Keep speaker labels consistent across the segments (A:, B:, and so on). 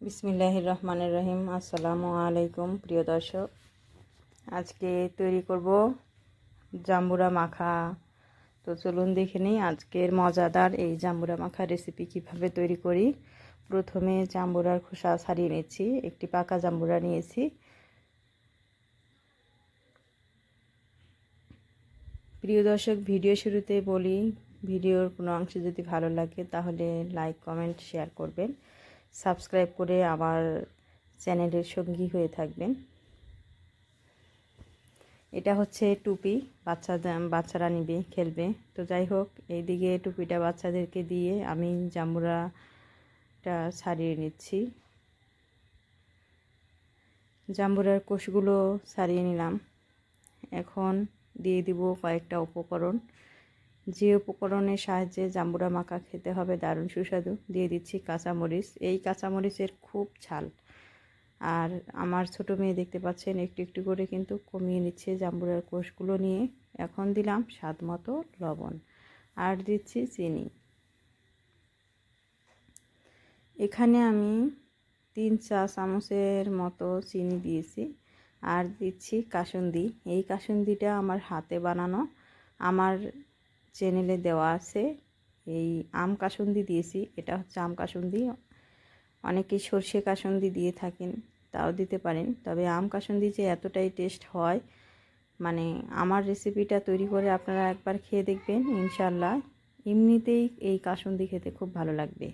A: বিসমিল্লাহ রহমানের রহিম। আসসালামু আলাইকুম, প্রিয় দর্শক। আজকে তৈরি করব জাম্বুরা মাখা। তো চলুন দেখে নিই আজকের মজাদার এই জাম্বুরা মাখা রেসিপি কীভাবে তৈরি করি। প্রথমে জাম্বুরার খোসা ছাড়িয়ে নিয়েছি একটি পাকা জাম্বুরা নিয়েছি। প্রিয় দর্শক, ভিডিও শুরুতে বলি, ভিডিওর কোনো অংশ যদি ভালো লাগে তাহলে লাইক কমেন্ট শেয়ার করবেন। সাবস্ক্রাইব করে আমার চ্যানেলের সঙ্গী হয়ে থাকবেন। এটা হচ্ছে টুপি, বাচ্চা বাচ্চারা নিবে, খেলবে। তো যাই হোক, এইদিকে টুপিটা বাচ্চাদেরকে দিয়ে আমি জাম্বুরাটা ছাড়িয়ে নিচ্ছি। জাম্বুরার কোষগুলো ছাড়িয়ে নিলাম। এখন দিয়ে দিব কয়েকটা উপকরণ। যে উপকরণের সাহায্যে জাম্বুরা মাখা খেতে হবে দারুণ সুস্বাদু। দিয়ে দিচ্ছি কাঁচামরিচ। এই কাঁচামরিচের খুব ঝাল। আর আমার ছোট মেয়ে দেখতে পাচ্ছেন, একটু একটু করে কিন্তু কমিয়ে নিচ্ছে জাম্বুরার কোষগুলো নিয়ে। এখন দিলাম স্বাদ মতো লবণ। আর দিচ্ছি চিনি। এখানে আমি তিন চা চামচের মতো চিনি দিয়েছি। আর দিচ্ছি কাসুন্দি। এই কাসুন্দিটা আমার হাতে বানানো। আমার চ্যানেলে দেওয়া আছে। এই আম কাসুন্দি দিয়েছি, এটা হচ্ছে আম কাসুন্দি। অনেকে সর্ষে কাসুন্দি দিয়ে থাকেন, তাও দিতে পারেন। তবে আম কাসুন্দি যে এতটাই টেস্ট হয় মানে আমার রেসিপিটা তৈরি করে আপনারা একবার খেয়ে দেখবেন ইনশাল্লাহ এমনিতেই এই কাসুন্দি খেতে খুব ভালো লাগবে।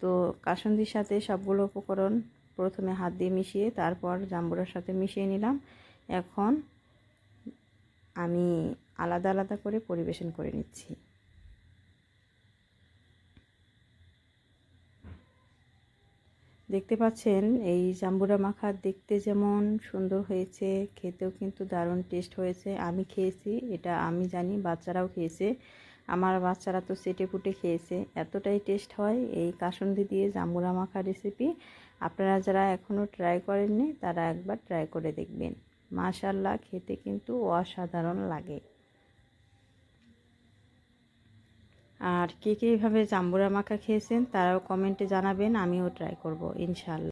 A: তো কাসুন্দির সাথে সবগুলো উপকরণ প্রথমে হাত দিয়ে মিশিয়ে, তারপর জাম্বুরার সাথে মিশিয়ে নিলাম। এখন আমি আলাদা আলাদা করে পরিবেশন করে নিচ্ছি। দেখতে পাচ্ছেন, এই জাম্বুরা মাখা দেখতে যেমন সুন্দর হয়েছে, খেতেও কিন্তু দারুণ টেস্ট হয়েছে। আমি খেয়েছি, এটা আমি জানি, বাচ্চারাও খেয়েছে। আমার বাচ্চারা তো সেটে ফুটে খেয়েছে। এতটাই টেস্ট হয় এই কাসন্দি দিয়ে জাম্বুরা মাখা রেসিপি আপনারা যারা এখনও ট্রাই করেননি, তারা একবার ট্রাই করে দেখবেন। মাশাল্লাহ খেতে কিন্তু অসাধারণ লাগে। আর কে কে এভাবে জাম্বুরা মাখা খেয়েছেন তারাও কমেন্টে জানাবেন আমিও ট্রাই করব ইনশাল্লাহ